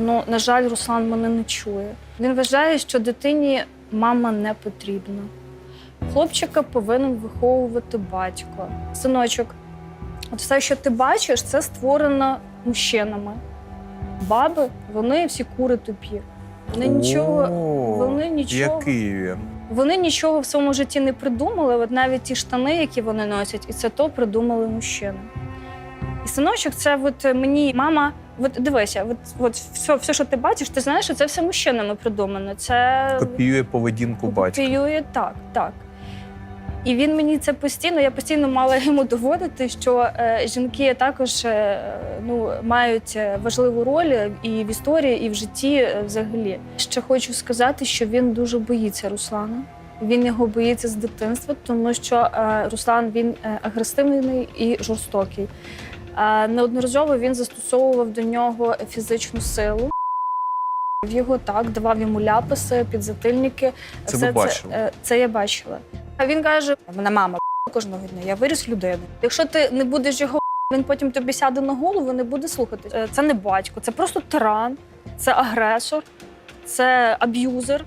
Ну, на жаль, Руслан мене не чує. Він вважає, що дитині мама не потрібна. Хлопчика повинен виховувати батько. Синочок, от все, що ти бачиш, це створено мужчинами. Баби, вони всі кури тупі. Вони нічого, вони нічого. Як Києві. вони нічого в своєму житті не придумали. От навіть ті штани, які вони носять, і це то придумали мужчини. І синочок, це от мені мама. От дивися, от, от все, все, що ти бачиш, ти знаєш, що це все мужчинами придумано. Це Копіює поведінку батька. Копіює так, так. І він мені це постійно, я постійно мала йому доводити, що е, жінки також е, ну, мають е, важливу роль і в історії, і в житті е, взагалі. Ще хочу сказати, що він дуже боїться Руслана. Він його боїться з дитинства, тому що е, Руслан він е, агресивний і жорстокий. Неодноразово він застосовував до нього фізичну силу. Його так давав йому ляписи, підзатильники. Це Все ви? Це, е, це я бачила. А він каже: мене мама кожного дня, я виріс людину. Якщо ти не будеш його, він потім тобі сяде на голову, не буде слухати. Е, Це не батько, це просто тиран, це агресор, це аб'юзер.